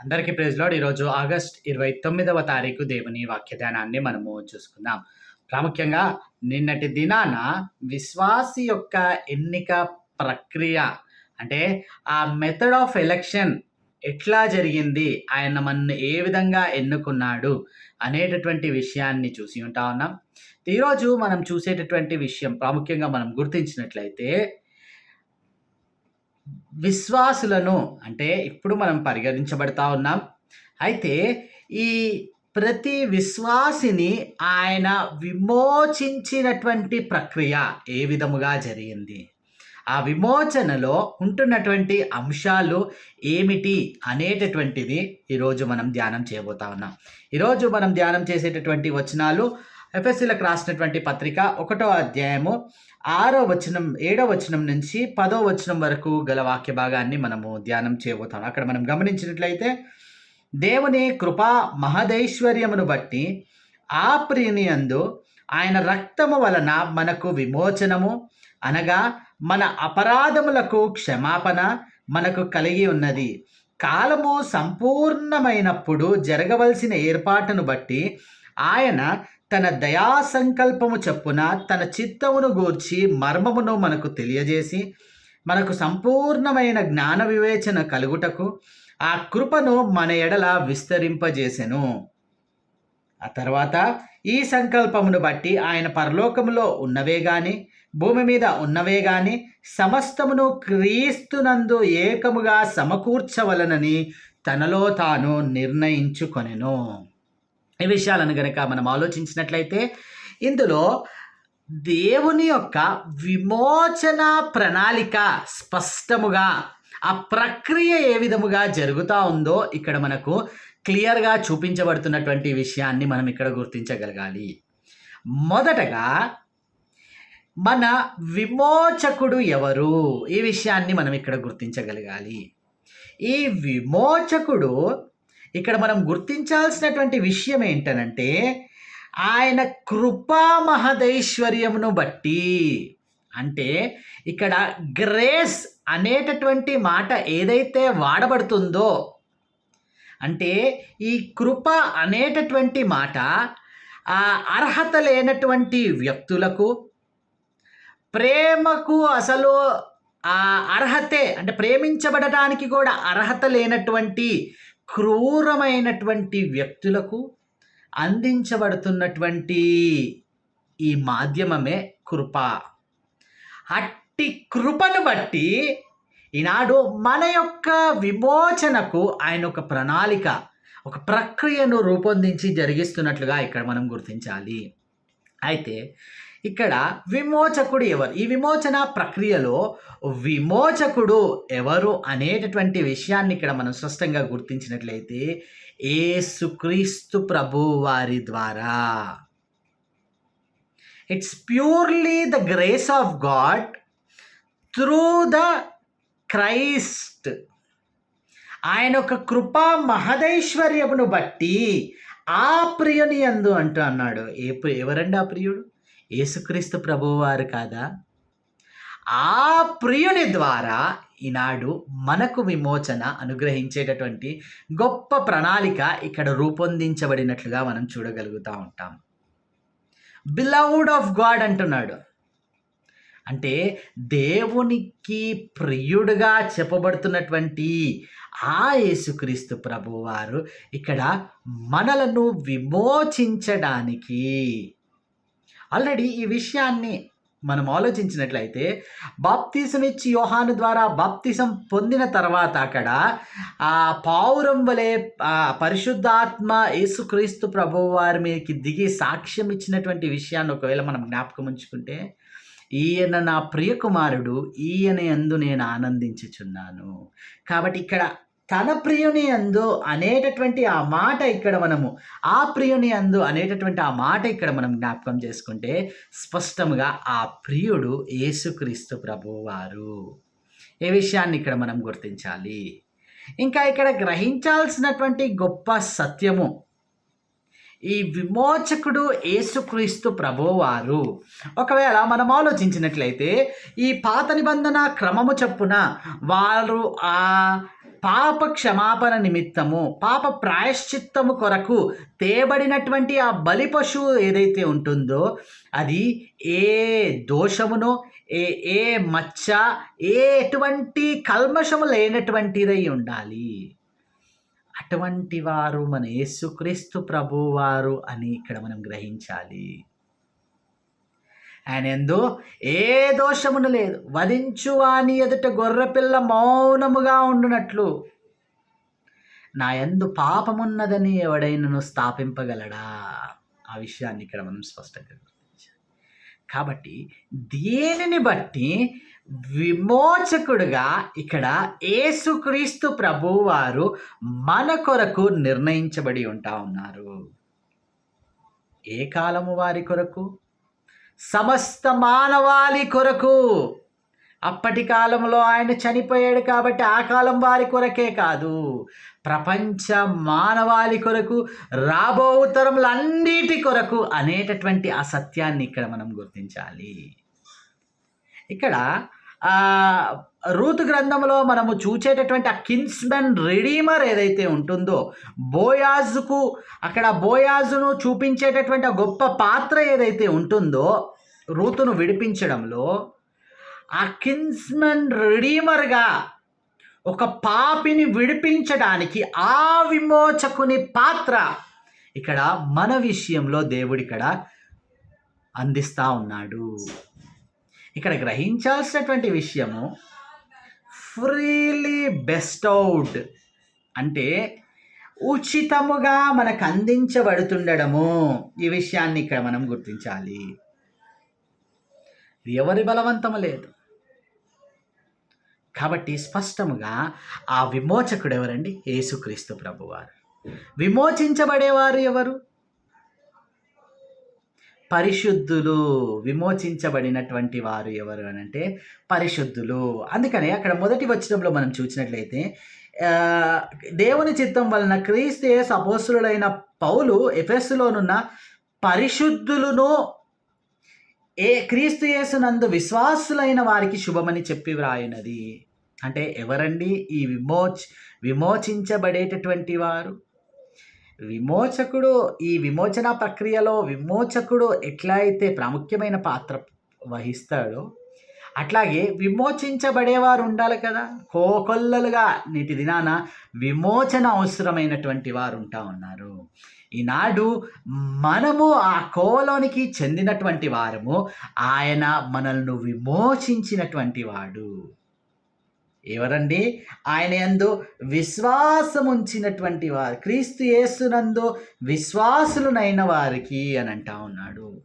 అందరికీ ప్రైజ్లాడ్ ఈరోజు ఆగస్ట్ ఇరవై తొమ్మిదవ తారీఖు దేవుని వాక్యధ్యానాన్ని మనము చూసుకుందాం. ప్రాముఖ్యంగా నిన్నటి దినాన విశ్వాసి యొక్క ఎన్నిక ప్రక్రియ అంటే ఆ మెథడ్ ఆఫ్ ఎలక్షన్ ఎట్లా జరిగింది ఆయన మనల్ని ఏ విధంగా ఎన్నుకున్నాడు అనేటటువంటి విషయాన్ని చూసి ఉంటా ఉన్నాం. ఈరోజు మనం చూసేటటువంటి విషయం ప్రాముఖ్యంగా మనం గుర్తించినట్లయితే విశ్వాసులను అంటే ఇప్పుడు మనం పరిగణించబడతా ఉన్నాం. అయితే ఈ ప్రతి విశ్వాసిని ఆయన విమోచించినటువంటి ప్రక్రియ ఏ విధముగా జరిగింది? ఆ విమోచనలో ఉంటున్నటువంటి అంశాలు ఏమిటి అనేటటువంటిది ఈరోజు మనం ధ్యానం చేయబోతా ఉన్నాం. ఈరోజు మనం ధ్యానం చేసేటటువంటి వచనాలు ఎఫ్ఎస్సీలకు రాసినటువంటి పత్రిక ఒకటో అధ్యాయము ఆరో వచనం ఏడో వచనం నుంచి పదో వచనం వరకు గల వాక్య భాగాన్ని మనము ధ్యానం చేయబోతాం. అక్కడ మనం గమనించినట్లయితే దేవుని కృపా మహదైశ్వర్యమును బట్టి ఆ ప్రియుని అందు ఆయన రక్తము వలన మనకు విమోచనము అనగా మన అపరాధములకు క్షమాపణ మనకు కలిగి ఉన్నది. కాలము సంపూర్ణమైనప్పుడు జరగవలసిన ఏర్పాటును బట్టి ఆయన తన దయా సంకల్పము చొప్పున తన చిత్తమును గూర్చి మర్మమును మనకు తెలియజేసి మనకు సంపూర్ణమైన జ్ఞాన వివేచన కలుగుటకు ఆ కృపను మన ఎడల విస్తరింపజేసెను. ఆ తర్వాత ఈ సంకల్పమును బట్టి ఆయన పరలోకములో ఉన్నవే గాని భూమి మీద ఉన్నవే గాని సమస్తమును క్రీస్తునందు ఏకముగా సమకూర్చవలనని తనలో తాను నిర్ణయించుకొనెను. ఈ విషయాలను గనక మనం ఆలోచించినట్లయితే ఇందులో దేవుని యొక్క విమోచన ప్రణాళిక స్పష్టముగా ఆ ప్రక్రియ ఏ విధముగా జరుగుతూ ఉందో ఇక్కడ మనకు క్లియర్గా చూపించబడుతున్నటువంటి విషయాన్ని మనం ఇక్కడ గుర్తించగలగాలి. మొదటగా మన విమోచకుడు ఎవరు? ఈ విషయాన్ని మనం ఇక్కడ గుర్తించగలగాలి. ఈ విమోచకుడు ఇక్కడ మనం గుర్తించాల్సినటువంటి విషయం ఏంటనంటే ఆయన కృపా మహదైశ్వర్యమును బట్టి అంటే ఇక్కడ గ్రేస్ అనేటటువంటి మాట ఏదైతే వాడబడుతుందో అంటే ఈ కృప అనేటటువంటి మాట ఆ అర్హత లేనటువంటి వ్యక్తులకు ప్రేమకు అసలు ఆ అర్హతే అంటే ప్రేమించబడటానికి కూడా అర్హత లేనటువంటి క్రూరమైనటువంటి వ్యక్తులకు అందించబడుతున్నటువంటి ఈ మాధ్యమమే కృప. అట్టి కృపను బట్టి ఈనాడు మన యొక్క విమోచనకు ఆయన ఒక ప్రణాళిక ఒక ప్రక్రియను రూపొందించి జరిగిస్తున్నట్లుగా ఇక్కడ మనం గుర్తించాలి. అయితే ఇక్కడ విమోచకుడు ఎవరు? ఈ విమోచన ప్రక్రియలో విమోచకుడు ఎవరు అనేటటువంటి విషయాన్ని ఇక్కడ మనం స్పష్టంగా గుర్తించినట్లయితే ఏసుక్రీస్తు ప్రభు వారి ద్వారా. It's purely the grace of God through the Christ ఆయన ఒక కృపా మహదైశ్వర్యమును బట్టి ఆ ప్రియుని ఎందు అంటూ అన్నాడు. ఏ ఎవరండి ఆ ప్రియుడు? యేసుక్రీస్తు ప్రభువారు కాదా? ఆ ప్రియుని ద్వారా ఈనాడు మనకు విమోచన అనుగ్రహించేటటువంటి గొప్ప ప్రణాళిక ఇక్కడ రూపొందించబడినట్లుగా మనం చూడగలుగుతూ ఉంటాం. బిలౌడ్ ఆఫ్ గాడ్ అంటున్నాడు. అంటే దేవునికి ప్రియుడుగా చెప్పబడుతున్నటువంటి ఆ యేసుక్రీస్తు ప్రభువారు ఇక్కడ మనలను విమోచించడానికి ఆల్రెడీ ఈ విషయాన్ని మనం ఆలోచించినట్లయితే బాప్తీసమిచ్చి యోహాను ద్వారా బాప్తీసం పొందిన తర్వాత అక్కడ ఆ పావురం వలె పరిశుద్ధాత్మ యేసుక్రీస్తు ప్రభు వారి మీదకి దిగి సాక్ష్యం ఇచ్చినటువంటి విషయాన్ని ఒకవేళ మనం జ్ఞాపకం ఉంచుకుంటే ఈయన నా ప్రియకుమారుడు ఈయన ఎందు నేను ఆనందించుచున్నాను. కాబట్టి ఇక్కడ తన ప్రియుని అందు అనేటటువంటి ఆ మాట ఇక్కడ మనము ఆ ప్రియుని అందు అనేటటువంటి ఆ మాట ఇక్కడ మనం జ్ఞాపకం చేసుకుంటే స్పష్టంగా ఆ ప్రియుడు యేసుక్రీస్తు ప్రభువారు ఏ విషయాన్ని ఇక్కడ మనం గుర్తించాలి? ఇంకా ఇక్కడ గ్రహించాల్సినటువంటి గొప్ప సత్యము ఈ విమోచకుడు యేసుక్రీస్తు ప్రభువారు ఒకవేళ మనం ఆలోచించినట్లయితే ఈ పాత నిబంధన క్రమము చొప్పున వారు ఆ పాప క్షమాపణ నిమిత్తము పాప ప్రాయశ్చిత్తము కొరకు తేబడినటువంటి ఆ బలి పశువు ఏదైతే ఉంటుందో అది ఏ దోషమునో ఏ ఏ మచ్చ ఏ ఎటువంటి కల్మషము లేనటువంటిదై ఉండాలి. అటువంటి వారు మన యేసుక్రీస్తు ప్రభువారు అని ఇక్కడ మనం గ్రహించాలి. ఆయన ఎందు ఏ దోషమును లేదు. వధించు అని ఎదుట గొర్రెపిల్ల మౌనముగా ఉండునట్లు. నా ఎందు పాపమున్నదని ఎవడైనను స్థాపింపగలడా? ఆ విషయాన్ని ఇక్కడ మనం స్పష్టంగా కాబట్టి దేనిని బట్టి విమోచకుడుగా ఇక్కడ ఏసుక్రీస్తు ప్రభువారు మన కొరకు నిర్ణయించబడి ఉంటా ఉన్నారు. ఏ కాలము వారి కొరకు? సమస్త మానవాళి కొరకు. అప్పటి కాలంలో ఆయన చనిపోయాడు కాబట్టి ఆ కాలం వారి కొరకే కాదు. ప్రపంచ మానవాళి కొరకు రాబో తరములన్నిటి కొరకు అనేటటువంటి ఆ సత్యాన్ని ఇక్కడ మనం గుర్తించాలి. ఇక్కడ రూతు గ్రంథంలో మనము చూచేటటువంటి ఆ కిన్స్మెన్ రిడీమర్ ఏదైతే ఉంటుందో బోయాజుకు అక్కడ బోయాజును చూపించేటటువంటి ఆ గొప్ప పాత్ర ఏదైతే ఉంటుందో రూతును విడిపించడంలో ఆ కిన్స్మెన్ రిడీమర్గా ఒక పాపిని విడిపించడానికి ఆ విమోచకుని పాత్ర ఇక్కడ మన విషయంలో దేవుడిక్కడ అందిస్తూ ఉన్నాడు. ఇక్కడ గ్రహించాల్సినటువంటి విషయము ఫ్రీలీ బెస్టౌడ్ అంటే ఉచితముగా మనకు అందించబడుతుండడము. ఈ విషయాన్ని ఇక్కడ మనం గుర్తించాలి. ఎవరి బలవంతము లేదు. కాబట్టి స్పష్టముగా ఆ విమోచకుడు ఎవరండి? యేసుక్రీస్తు ప్రభువారు. విమోచించబడేవారు ఎవరు? పరిశుద్ధులు విమోచించబడినటువంటి వారు ఎవరు అని అంటే పరిశుద్ధులు. అందుకని అక్కడ మొదటి వచనంలో మనం చూసినట్లయితే దేవుని చిత్తం వలన క్రీస్తే సపోసులైన పౌలు ఎఫెస్సులోనున్న పరిశుద్ధులను ఏ క్రీస్తు యేసునందు విశ్వాసులైన వారికి శుభమని చెప్పి వ్రాయినది. అంటే ఎవరండి? ఈ విమోచ్ విమోచించబడేటటువంటి వారు. విమోచకుడు ఈ విమోచన ప్రక్రియలో విమోచకుడు ఎట్లా అయితే ప్రాముఖ్యమైన పాత్ర వహిస్తాడో అట్లాగే విమోచించబడేవారు ఉండాలి కదా. కోకొల్లలుగా నేటి దినాన విమోచన అవసరమైనటువంటి వారు ఉంటా ఉన్నారు. ఈనాడు మనము ఆ కోవలోనికి చెందినటువంటి వారము ఆయన మనల్ని విమోచించినటువంటి వాడు. ఎవరండి? ఆయన యందు విశ్వాసం ఉంచినటువంటి వారు క్రీస్తు యేసునందు విశ్వాసులనైన వారికి అని అంటా ఉన్నాడు.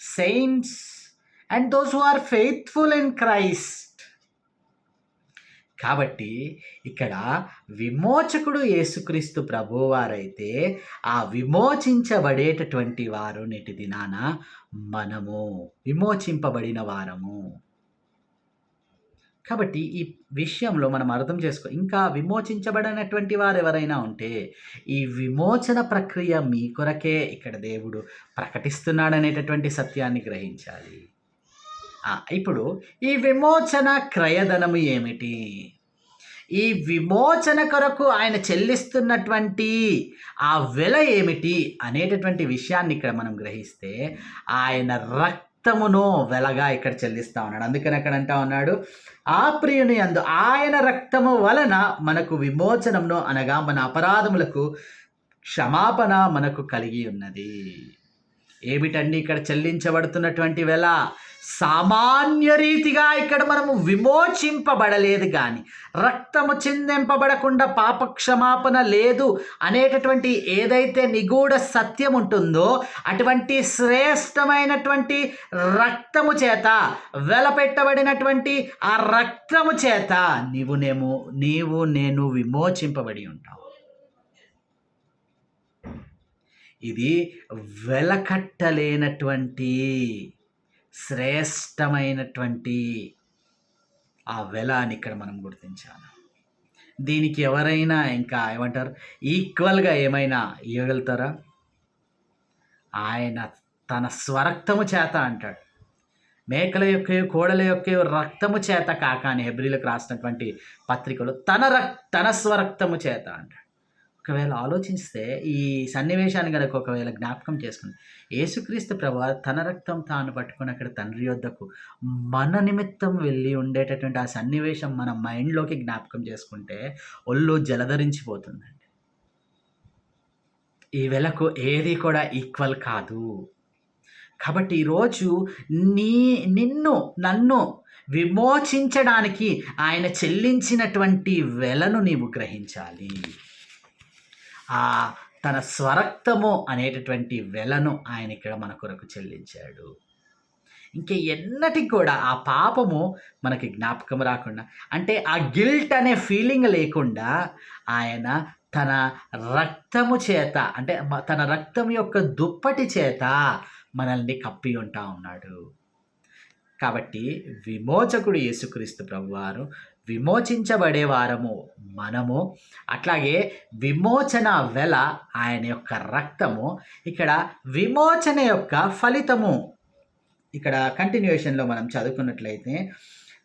Saints and those who are faithful in Christ కాబట్టి ఇక్కడ విమోచకుడు యేసుక్రీస్తు ప్రభువారైతే ఆ విమోచించబడేటటువంటి వారు నేటి దినాన మనము విమోచింపబడిన వారము. కాబట్టి ఈ విషయంలో మనం అర్థం చేసుకో ఇంకా విమోచించబడినటువంటి వారు ఎవరైనా ఉంటే ఈ విమోచన ప్రక్రియ మీ కొరకే. ఇక్కడ దేవుడు ప్రకటిస్తున్నాడనేటటువంటి సత్యాన్ని గ్రహించాలి. ఇప్పుడు ఈ విమోచన క్రయధనము ఏమిటి? ఈ విమోచన కొరకు ఆయన చెల్లిస్తున్నటువంటి ఆ వెల ఏమిటి అనేటటువంటి విషయాన్ని ఇక్కడ మనం గ్రహిస్తే ఆయన రక్తమును వెలగా ఇక్కడ చెల్లిస్తా ఉన్నాడు. అందుకని అక్కడ అంటా ఉన్నాడు ఆ ప్రియుని అందు ఆయన రక్తము వలన మనకు విమోచనమును అనగా మన అపరాధములకు క్షమాపణ మనకు కలిగి ఉన్నది. ఏమిటండి ఇక్కడ చెల్లించబడుతున్నటువంటి వెల? సామాన్య రీతిగా ఇక్కడ మనము విమోచింపబడలేదు కానీ రక్తము చిందింపబడకుండా పాప క్షమాపణ లేదు అనేటటువంటి ఏదైతే నిగూఢ సత్యం ఉంటుందో అటువంటి శ్రేష్టమైనటువంటి రక్తము చేత వెలపెట్టబడినటువంటి ఆ రక్తము చేత నీవు నేము నీవు నేను విమోచింపబడి ఉంటావు. ఇది వెలకట్టలేనటువంటి శ్రేష్టమైనటువంటి ఆ వెల అని ఇక్కడ మనం గుర్తించాలి. దీనికి ఎవరైనా ఇంకా ఏమంటారు ఈక్వల్గా ఏమైనా ఇవ్వగలుగుతారా ఆయన తన స్వరక్తము చేత అంటాడు. మేకల యొక్క కోడల యొక్క రక్తము చేత కాక అని హెబ్రిలకు రాసినటువంటి పత్రికలు తన రక్ తన స్వరక్తము చేత అంటాడు. ఒకవేళ ఆలోచిస్తే ఈ సన్నివేశాన్ని కనుక ఒకవేళ జ్ఞాపకం చేసుకుని యేసుక్రీస్తు ప్రభా తన రక్తం తాను పట్టుకుని అక్కడ తండ్రి యొద్దకు మన నిమిత్తం వెళ్ళి ఉండేటటువంటి ఆ సన్నివేశం మన మైండ్లోకి జ్ఞాపకం చేసుకుంటే ఒళ్ళు జలధరించిపోతుందండి. ఈ వెలకు ఏది కూడా ఈక్వల్ కాదు. కాబట్టి ఈరోజు నీ నిన్ను నన్ను విమోచించడానికి ఆయన చెల్లించినటువంటి వెలను నీవు గ్రహించాలి. ఆ తన స్వరక్తము అనేటటువంటి వెలను ఆయన ఇక్కడ మన కొరకు చెల్లించాడు. ఇంక ఎన్నటికి కూడా ఆ పాపము మనకి జ్ఞాపకం రాకుండా అంటే ఆ గిల్ట్ అనే ఫీలింగ్ లేకుండా ఆయన తన రక్తము చేత అంటే తన రక్తం యొక్క దుప్పటి చేత మనల్ని కప్పి ఉంటా ఉన్నాడు. కాబట్టి విమోచకుడు యేసుక్రీస్తు ప్రభువారు విమోచించబడే వారము మనము. అట్లాగే విమోచన వెల ఆయన యొక్క రక్తము. ఇక్కడ విమోచన యొక్క ఫలితము. ఇక్కడ కంటిన్యూషన్లో మనం చదువుకున్నట్లయితే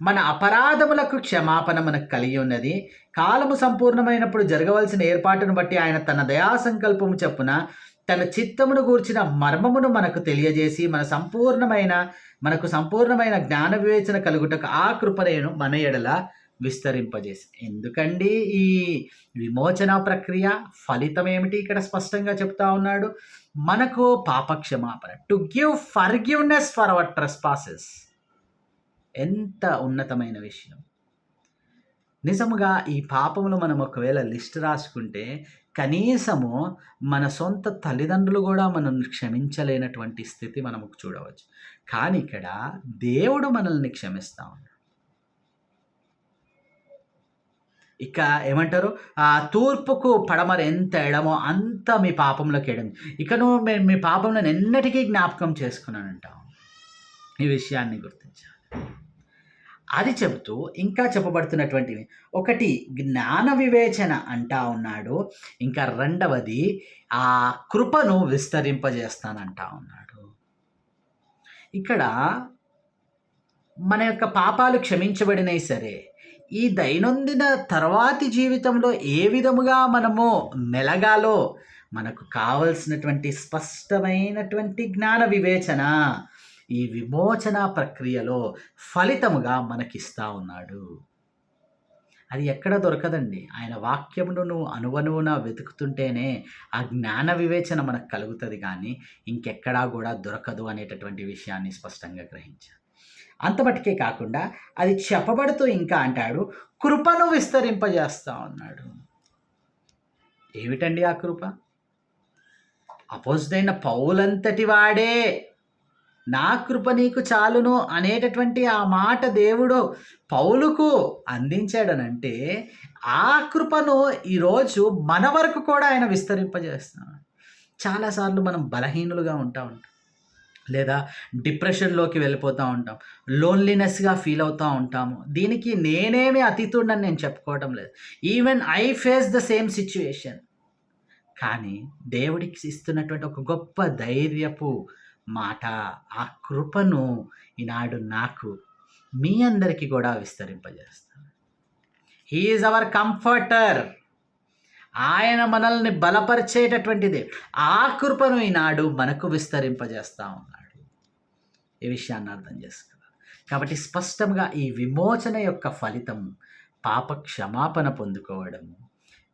మన అపరాధములకు క్షమాపణ మనకు కలిగి ఉన్నది. కాలము సంపూర్ణమైనప్పుడు జరగవలసిన ఏర్పాటును బట్టి ఆయన తన దయా సంకల్పము చొప్పున తన చిత్తమును గూర్చిన మర్మమును మనకు తెలియజేసి మన సంపూర్ణమైన మనకు సంపూర్ణమైన జ్ఞాన వివేచన కలుగుటకు ఆ కృపణను మన ఎడల విస్తరింపజేసి. ఎందుకండి ఈ విమోచన ప్రక్రియ ఫలితం ఏమిటి ఇక్కడ స్పష్టంగా చెప్తా ఉన్నాడు? మనకు పాప క్షమాపణ to give forgiveness for our trespasses. ఎంత ఉన్నతమైన విషయం. నిజముగా ఈ పాపములు మనం ఒకవేళ లిస్ట్ రాసుకుంటే కనీసము మన సొంత తల్లిదండ్రులు కూడా మనల్ని క్షమించలేనటువంటి స్థితి మనము చూడవచ్చు. కానీ ఇక్కడ దేవుడు మనల్ని క్షమిస్తా ఉన్నాడు. ఇక ఏమంటారు? ఆ తూర్పుకు పడమర ఎంత ఎడమో అంత మీ పాపంలోకి ఎడము ఇక నువ్వు మీ పాపంలో ఎన్నటికీ జ్ఞాపకం చేసుకున్నాను ఈ విషయాన్ని గుర్తించాలి. అది చెబుతూ ఇంకా చెప్పబడుతున్నటువంటివి. ఒకటి జ్ఞాన వివేచన అంటా ఉన్నాడు. ఇంకా రెండవది ఆ కృపను విస్తరింపజేస్తానంటా ఉన్నాడు. ఇక్కడ మన యొక్క పాపాలు క్షమించబడినాయి సరే ఈ దైనందిన తర్వాతి జీవితంలో ఏ విధముగా మనము మెలగాలో మనకు కావలసినటువంటి స్పష్టమైనటువంటి జ్ఞాన వివేచన ఈ విమోచన ప్రక్రియలో ఫలితముగా మనకిస్తా ఉన్నాడు. అది ఎక్కడ దొరకదండి. ఆయన వాక్యమును నువ్వు అనువనువున వెతుకుతుంటేనే ఆ జ్ఞాన వివేచన మనకు కలుగుతుంది కానీ ఇంకెక్కడా కూడా దొరకదు అనేటటువంటి విషయాన్ని స్పష్టంగా గ్రహించాను అంతమటికే కాకుండా అది చెప్పబడుతూ ఇంకా అంటాడు కృపను విస్తరింపజేస్తా ఉన్నాడు. ఏమిటండి ఆ కృప? అపోజిటైన పౌలంతటి వాడే నా కృప నీకు చాలును అనేటటువంటి ఆ మాట దేవుడు పౌలుకు అందించాడనంటే ఆ కృపను ఈరోజు మన వరకు కూడా ఆయన విస్తరింపజేస్తున్నాడు. చాలాసార్లు మనం బలహీనులుగా ఉంటా ఉంటాం. లేదా డిప్రెషన్లోకి వెళ్ళిపోతూ ఉంటాం. లోన్లీనెస్గా ఫీల్ అవుతూ ఉంటాము. దీనికి నేనేమి అతీతుడని నేను చెప్పుకోవటం లేదు. Even I face the same situation కానీ దేవుడికి ఇస్తున్నటువంటి ఒక గొప్ప ధైర్యపు మాట ఆ కృపను ఈనాడు నాకు మీ అందరికీ కూడా విస్తరింపజేస్తాను. హీఈస్ అవర్ కంఫర్టర్ ఆయన మనల్ని బలపరిచేటటువంటిది. ఆ కృపను ఈనాడు మనకు విస్తరింపజేస్తా ఉన్నాడు. ఈ విషయాన్ని అర్థం చేసుకున్నాడు కాబట్టి స్పష్టంగా ఈ విమోచన యొక్క ఫలితం పాప క్షమాపణ పొందుకోవడము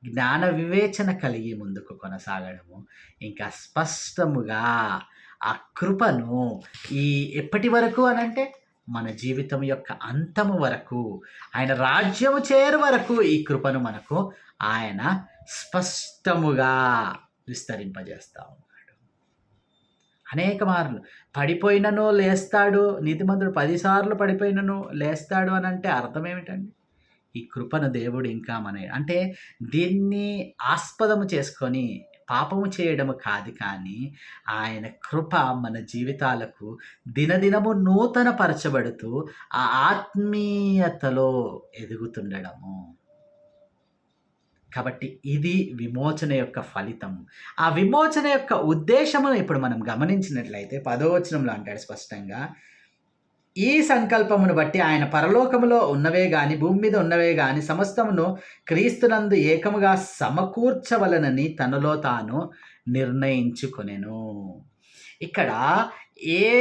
జ్ఞాన వివేచన కలిగి ముందుకు కొనసాగడము ఇంకా స్పష్టముగా ఆ కృపను ఈ ఎప్పటి వరకు అనంటే మన జీవితం యొక్క అంతము వరకు ఆయన రాజ్యము చేరు వరకు ఈ కృపను మనకు ఆయన స్పష్టముగా విస్తరింపజేస్తా ఉన్నాడు అనేక మార్లు పడిపోయినను లేస్తాడు నీతిమంతుడు పదిసార్లు పడిపోయినను లేస్తాడు అని అంటే అర్థం ఏమిటండి? ఈ కృపను దేవుడు ఇంకా మన అంటే దీన్ని ఆస్పదము చేసుకొని పాపము చేయడము కాదు కానీ ఆయన కృప మన జీవితాలకు దినదినము నూతన పరచబడుతూ ఆ ఆత్మీయతలో ఎదుగుతుండడము. కాబట్టి ఇది విమోచన యొక్క ఫలితం. ఆ విమోచన యొక్క ఉద్దేశమును ఇప్పుడు మనం గమనించినట్లయితే పదవచనంలో అంటాడు స్పష్టంగా ఈ సంకల్పమును బట్టి ఆయన పరలోకములో ఉన్నవే గాని భూమి మీద ఉన్నవే గాని సమస్తమును క్రీస్తునందు ఏకముగా సమకూర్చవలనని తనలో తాను నిర్ణయించుకొనెను. ఇక్కడ ఏ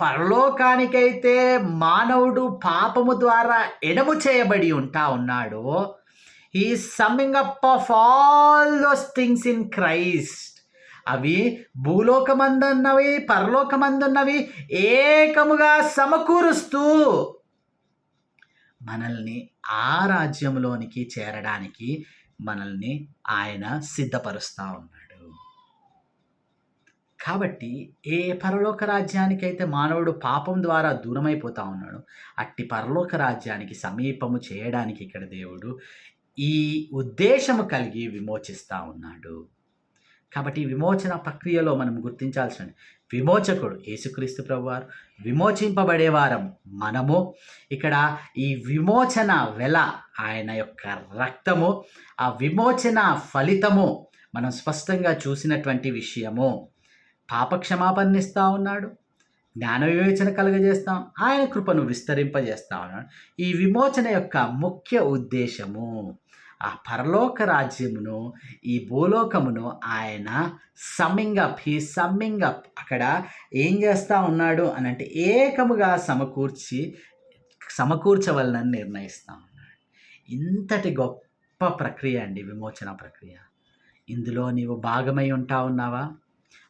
పరలోకానికైతే మానవుడు పాపము ద్వారా ఎడము చేయబడి ఉంటా ఉన్నాడో ఈ summing up of all those things in Christ అవి భూలోకమందున్నవి పరలోకమందున్నవి ఏకముగా సమకూరుస్తూ మనల్ని ఆ రాజ్యంలోనికి చేరడానికి మనల్ని ఆయన సిద్ధపరుస్తూ ఉన్నాడు. కాబట్టి ఏ పరలోక రాజ్యానికైతే మానవుడు పాపం ద్వారా దూరమైపోతా ఉన్నాడు అట్టి పరలోక రాజ్యానికి సమీపము చేయడానికి ఇక్కడ దేవుడు ఈ ఉద్దేశము కలిగి విమోచిస్తూ ఉన్నాడు. కాబట్టి విమోచన ప్రక్రియలో మనం గుర్తించాల్సిన విమోచకుడు యేసుక్రీస్తు ప్రభువారు విమోచింపబడేవారం మనము. ఇక్కడ ఈ విమోచన వెల ఆయన యొక్క రక్తము ఆ విమోచన ఫలితము మనం స్పష్టంగా చూసినటువంటి విషయము. పాపక్షమాపణిస్తూ ఉన్నాడు జ్ఞాన వివేచన కలుగజేస్తాం ఆయన కృపను విస్తరింపజేస్తా ఉన్నాడు. ఈ విమోచన యొక్క ముఖ్య ఉద్దేశము. ఆ పరలోక రాజ్యమును ఈ భూలోకమును ఆయన summing up he summing up అక్కడ ఏం చేస్తూ ఉన్నాడు అని అంటే ఏకముగా సమకూర్చి సమకూర్చవలనని నిర్ణయిస్తూ ఉన్నాడు. ఇంతటి గొప్ప ప్రక్రియ అండి విమోచన ప్రక్రియ. ఇందులో నీవు భాగమై ఉంటా ఉన్నావా?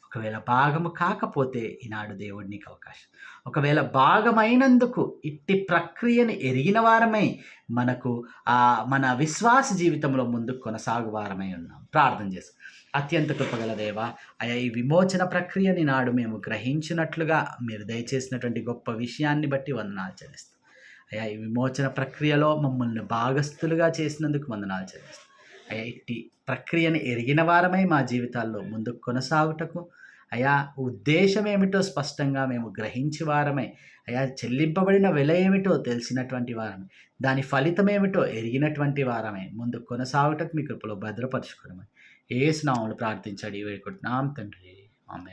ఒకవేళ భాగము కాకపోతే ఈనాడు దేవుడు నీకు అవకాశం. ఒకవేళ భాగమైనందుకు ఇట్టి ప్రక్రియను ఎరిగిన వారమై మనకు ఆ మన విశ్వాస జీవితంలో ముందుకు కొనసాగు వారమై ఉన్నాం. ప్రార్థన చేస్తాం. అత్యంత కృపగల దేవ అయా ఈ విమోచన ప్రక్రియని నాడు మేము గ్రహించినట్లుగా మీరు దయచేసినటువంటి గొప్ప విషయాన్ని బట్టి వందనాలు చెల్లిస్తాం. అయా ఈ విమోచన ప్రక్రియలో మమ్మల్ని భాగస్థులుగా చేసినందుకు వందనాలు చెల్లిస్తాం. అయా ఇట్టి ప్రక్రియను ఎరిగిన వారమై మా జీవితాల్లో ముందుకు కొనసాగుటకు అయా ఉద్దేశం ఏమిటో స్పష్టంగా మేము గ్రహించి వారమే. అయా చెల్లింపబడిన వెల ఏమిటో తెలిసినటువంటి వారమే. దాని ఫలితం ఏమిటో ఎరిగినటువంటి వారమే. ముందు కొనసాగుటకు మీ కృపలో భద్రపరచుకోవడమే ఏ స్నాములు ప్రార్థించాడు వేడుకుంటున్నాం తండ్రి. ఆమె